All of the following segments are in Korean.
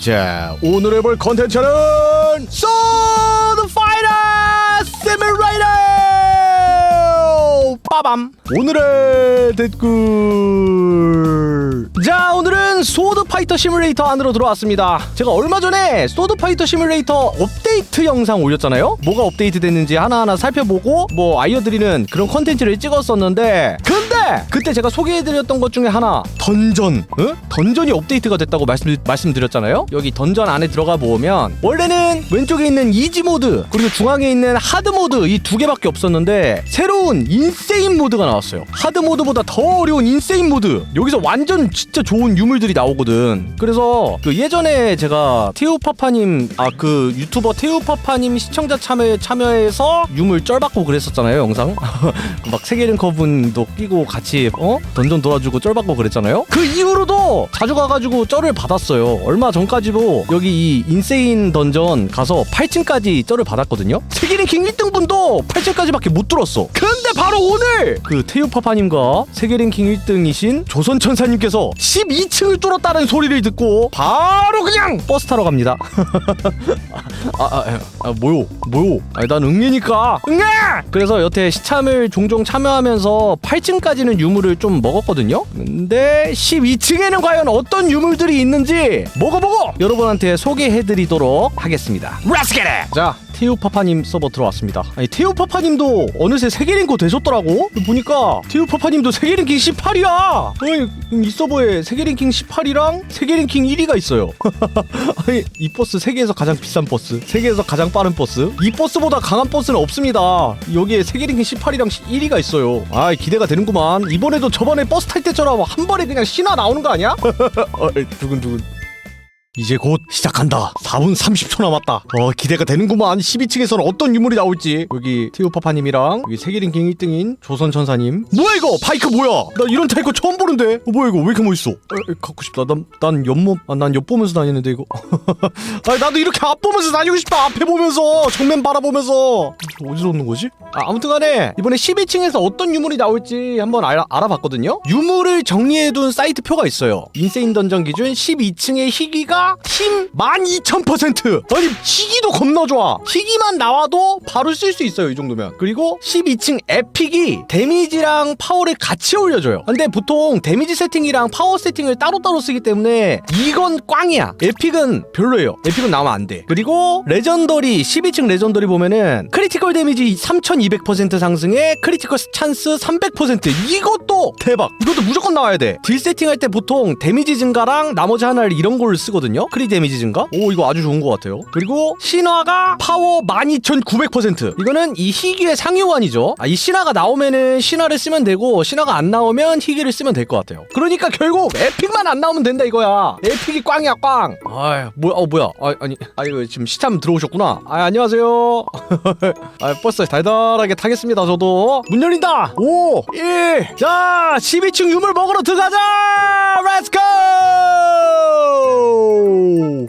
자 오늘 해볼 컨텐츠는 소드 파이터 시뮬레이터 빠밤. 오늘의 댓글. 자 오늘은 소드 파이터 시뮬레이터 안으로 들어왔습니다. 제가 얼마 전에 소드 파이터 시뮬레이터 업데이트 영상 올렸잖아요? 뭐가 업데이트 됐는지 하나하나 살펴보고 뭐 알려드리는 그런 컨텐츠를 찍었었는데 근데 그때 제가 소개해드렸던 것 중에 하나 던전. 어? 던전이 업데이트가 됐다고 말씀, 말씀드렸잖아요? 여기 던전 안에 들어가 보면 원래는 왼쪽에 있는 이지 모드 그리고 중앙에 있는 하드 모드 이 두 개밖에 없었는데 새로운 인세인 모드가 나왔어요. 하드 모드보다 더 어려운 인세인 모드. 여기서 완전 진짜 좋은 유물들이 나오거든 그래서 그 예전에 제가 태우파파님 아 그 유튜버 태우파파님 시청자 참여 참여해서 유물 쩔받고 그랬었잖아요 영상. 막 세계랭 커 분도 끼고 같이 어? 던전 도와주고 쩔받고 그랬잖아요. 그 이후로도 자주 가가지고 쩔을 받았어요. 얼마 전까지도 여기 이 인세인 던전 가서 8층까지 쩔을 받았거든요. 세계랭킹 1등 분도 8층까지밖에 못 들었어. 근데 바로 오늘 그 태우파파님과 세계랭킹 1등이신 조선천사님께서 12층을 뚫었다는 소 리를 듣고 바로 그냥 버스 타러 갑니다 아, 아, 아, 아 뭐요? 뭐요? 아니 난 응애니까 응애! 그래서 여태 시참을 종종 참여하면서 8층까지는 유물을 좀 먹었거든요. 근데 12층에는 과연 어떤 유물들이 있는지 먹어보고 여러분한테 소개해드리도록 하겠습니다. Let's get it! 자. 태우파파님 서버 들어왔습니다. 아니 태우파파님도 어느새 세계 랭커 되셨더라고. 보니까 태우파파님도 세계 랭킹 18이야. 아니 이 서버에 세계 랭킹 18이랑 세계 랭킹 1위가 있어요. 아니 이 버스 세계에서 가장 비싼 버스, 세계에서 가장 빠른 버스. 이 버스보다 강한 버스는 없습니다. 여기에 세계 랭킹 18이랑 1위가 있어요. 아 기대가 되는구만. 이번에도 저번에 버스 탈 때처럼 한 번에 그냥 신화 나오는 거 아니야? 어, 두근두근. 이제 곧 시작한다. 4분 30초 남았다. 어, 기대가 되는구만. 12층에서는 어떤 유물이 나올지. 여기 티오파파님이랑 여기 세계랭킹 1등인 조선천사님. 뭐야 이거? 바이크 뭐야? 나 이런 타이거 처음 보는데. 어, 뭐야 이거? 왜 이렇게 멋있어? 어, 어, 갖고 싶다. 난, 난 옆몸, 아, 난 옆보면서 다니는데 이거. 아, 나도 이렇게 앞 보면서 다니고 싶다. 앞에 보면서, 정면 바라보면서. 어디서 오는 거지? 아, 아무튼 간에 이번에 12층에서 어떤 유물이 나올지 한번 알아, 알아봤거든요. 유물을 정리해둔 사이트 표가 있어요. 인세인 던전 기준 12층의 희귀가 힘 12,000%! 아니, 희귀도 겁나 좋아! 희귀만 나와도 바로 쓸 수 있어요, 이 정도면. 그리고 12층 에픽이 데미지랑 파워를 같이 올려줘요. 근데 보통 데미지 세팅이랑 파워 세팅을 따로따로 쓰기 때문에 이건 꽝이야. 에픽은 별로예요. 에픽은 나오면 안 돼. 그리고 레전더리, 12층 레전더리 보면은 크리티컬 데미지 3200% 상승에 크리티컬 찬스 300% 이것도 대박! 이것도 무조건 나와야 돼. 딜 세팅할 때 보통 데미지 증가랑 나머지 하나를 이런 걸 쓰거든요. 크리 데미지 증가? 오 이거 아주 좋은 것 같아요. 그리고 신화가 파워 12,900% 이거는 이 희귀의 상위원이죠. 아, 이 신화가 나오면은 신화를 쓰면 되고 신화가 안 나오면 희귀를 쓰면 될 것 같아요. 그러니까 결국 에픽만 안 나오면 된다 이거야. 에픽이 꽝이야 꽝. 아 뭐야 어 뭐야 아, 아니 아 이거 지금 시참 들어오셨구나. 아 안녕하세요. 아 버스 달달하게 타겠습니다 저도. 문 열린다. 5 1자 12층 유물 먹으러 들어가자. Let's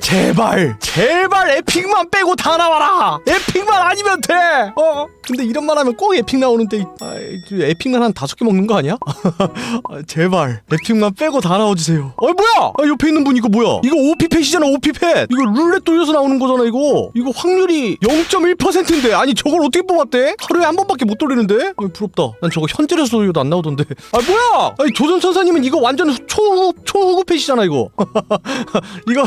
제발 제발 에픽만 빼고 다 나와라. 에픽만 아니면 돼. 어? 근데 이런 말 하면 꼭 에픽 나오는데 아, 에픽만 한 다섯 개 먹는 거 아니야? 아, 제발 에픽만 빼고 다 나와주세요. 어 뭐야? 아, 옆에 있는 분 이거 뭐야? 이거 오피펫이잖아 오피펫 이거 룰렛 돌려서 나오는 거잖아 이거. 이거 확률이 0.1%인데. 아니 저걸 어떻게 뽑았대? 하루에 한 번밖에 못 돌리는데? 아, 부럽다. 난 저거 현질에서 돌려도 안 나오던데. 아 뭐야? 아니 조선 천사님은 이거 완전 초후 초후구 펫이잖아 이거 이거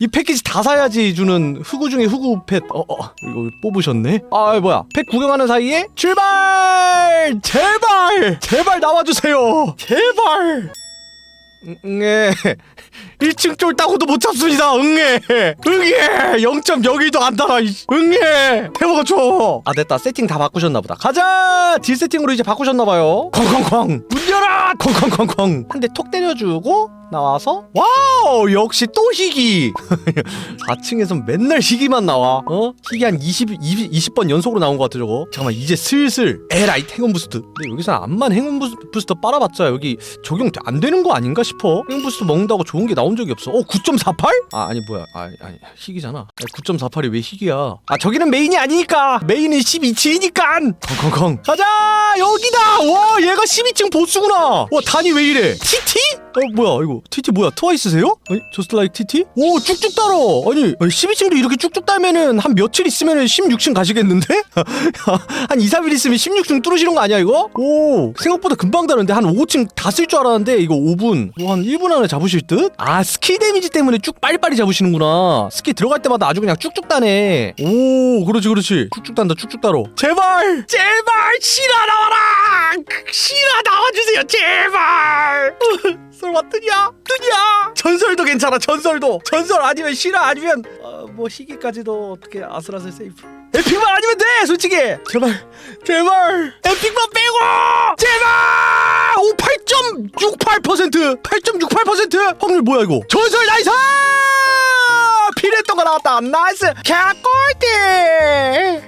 이 패키지 다 사야지 주는 흑우 중에 흑우 펫. 어, 어, 이거 뽑으셨네? 아, 뭐야. 펫 구경하는 사이에 출발! 제발! 제발 나와주세요! 제발! 응애 1층 쫄다고도 못 잡습니다. 응애. 응애. 0.01도 안 달아 응애. 태워가 줘아 됐다. 세팅 다 바꾸셨나 보다. 가자! 딜 세팅으로 이제 바꾸셨나 봐요. 콩콩콩. 문 열어! 콩콩콩콩. 한 대 톡 때려주고 나와서 와우! 역시 또 희귀. 4층에선 맨날 희귀만 나와. 어? 희귀 한 20, 20, 20번 연속으로 나온 것 같아 저거. 잠깐만 이제 슬슬. 에라이 행운 부스트. 근데 여기서 암만 행운 부스, 부스터 빨아봤자 여기 적용 안 되는 거 아닌가 싶어. 행운 부스트 먹는다고 좋은 게 나온 적이 없어. 어 9.48? 아 아니 뭐야. 아, 아니 희귀잖아. 9.48이 왜 희귀야? 아 저기는 메인이 아니니까. 메인은 12층이니까. 컹컹컹. 가자! 여기다! 와 얘가 12층 보스구나. 와 단이 왜 이래? TT? 뭐야 이거 TT 뭐야? 트와이스세요? 아니 저스트 라이크 TT? 오 쭉쭉 달아 아니, 아니 12층도 이렇게 쭉쭉 달면은 한 며칠 있으면은 16층 가시겠는데? 한 2, 3일 있으면 16층 뚫으시는 거 아니야 이거? 오 생각보다 금방 다른데 한 5층 다 쓸 줄 알았는데 이거 5분. 뭐 한 1분 안에 잡으실 듯? 아 스킬 데미지 때문에 쭉 빨리빨리 잡으시는구나. 스킬 들어갈 때마다 아주 그냥 쭉쭉 다네. 오 그렇지 그렇지. 쭉쭉 단다 쭉쭉 달어 제발! 제발! 실화 나와라! 실화 나와주세요 제발 설마 뜨냐? 뜨냐? 전설도 괜찮아 전설도. 전설 아니면 실화 아니면 어, 뭐 희귀까지도 어떻게 아슬아슬 세이프. 에픽만 아니면 돼 솔직히. 제발 제발. 에픽만 빼고! 제발! 오 8.68% 8.68% 확률 뭐야 이거? 전설 나이스 필요 했던 거 나왔다. 나이스! 개꿀띠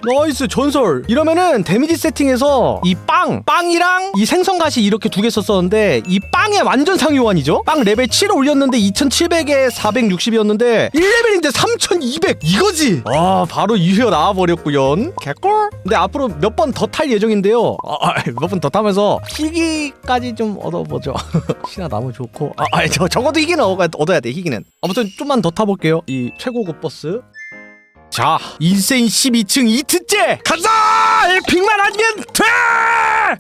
나이스 전설. 이러면은 데미지 세팅에서 이 빵 빵이랑 이 생선가시 이렇게 두 개 썼었는데 이 빵에 완전 상위호환이죠? 빵 레벨 7 올렸는데 2700에 460이었는데 1레벨인데 3200 이거지! 아 바로 2회 나와버렸구연. 개꿀 근데 앞으로 몇 번 더 탈 예정인데요. 아, 몇 번 더 타면서 희귀까지 좀 얻어보죠. 신화 나무 좋고. 아, 아니 저 적어도 희귀는 얻어야 돼 희귀는. 아무튼 좀만 더 타볼게요. 이 최고급 버스 자 인생 12층 이트째 가자 에픽만 아니면 돼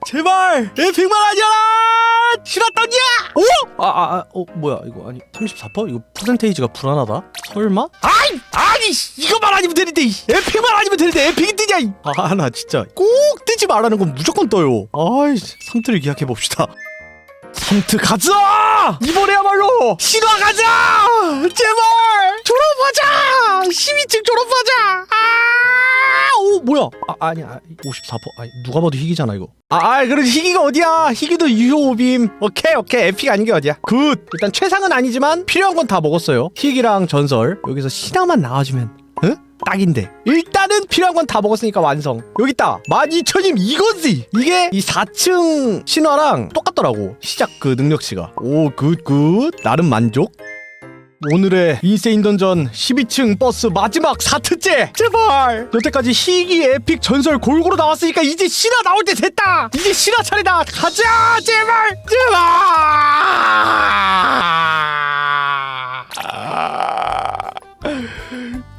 제발 에픽만 아니야 싫었더냐 오? 아아 아, 어 뭐야 이거 아니 34% 이거 퍼센테이지가 불안하다 설마? 아이 아니 씨, 이거만 아니면 되는데 이. 에픽만 아니면 되는데 에픽이 뜨냐 아나 진짜 꼭 뜨지 말라는 건 무조건 떠요 아이씨 3트를 기약해 봅시다 3트 가자! 이번에야말로 신화 가자! 제발! 졸업하자! 12층 졸업하자! 아! 오 뭐야? 아 아니 아, 54%. 아니 누가 봐도 희귀잖아 이거. 아, 아 그래 희귀가 어디야? 희귀도 유효빔. 오케이 오케이 에픽 아닌 게 어디야? 굿. 일단 최상은 아니지만 필요한 건 다 먹었어요. 희귀랑 전설 여기서 신화만 나와주면 응? 딱인데 일단은 필요한 건 다 먹었으니까 완성 여기 있다 12,000임 이거지 이게 이 4층 신화랑 똑같더라고 시작 그 능력치가 오 굿굿 나름 만족 오늘의 인세인 던전 12층 버스 마지막 4트째! 제발! 여태까지 희귀 에픽 전설 골고루 나왔으니까 이제 신화 나올 때 됐다! 이제 신화 차례다! 가자! 제발! 제발!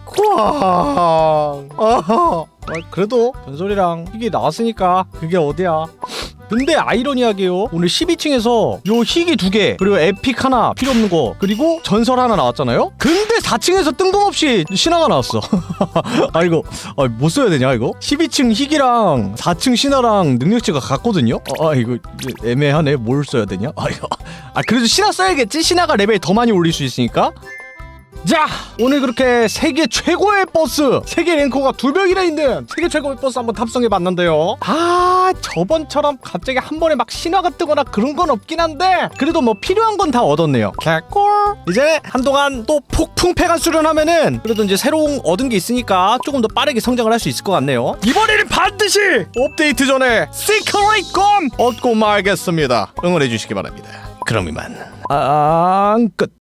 꽝 아하 아, 그래도 전설이랑 희귀 나왔으니까 그게 어디야 근데 아이러니하게요 오늘 12층에서 요 희귀 두 개 그리고 에픽 하나 필요 없는 거 그리고 전설 하나 나왔잖아요? 근데 4층에서 뜬금없이 신화가 나왔어. 아 이거 아, 뭐 써야 되냐 이거? 12층 희귀랑 4층 신화랑 능력치가 같거든요? 아, 아 이거 애매하네. 뭘 써야 되냐? 아 이거. 아 그래도 신화 써야겠지? 신화가 레벨 더 많이 올릴 수 있으니까 자 오늘 그렇게 세계 최고의 버스 세계 랭커가 두 명이나 있는 세계 최고의 버스 한번 탑승해 봤는데요. 아 저번처럼 갑자기 한 번에 막 신화가 뜨거나 그런 건 없긴 한데 그래도 뭐 필요한 건 다 얻었네요. 개꿀 이제 한동안 또 폭풍 폐간 수련하면은 그래도 이제 새로운 얻은 게 있으니까 조금 더 빠르게 성장을 할 수 있을 것 같네요. 이번에는 반드시 업데이트 전에 시크릿 건 얻고 말겠습니다. 응원해 주시기 바랍니다. 그럼 이만. 아, 끝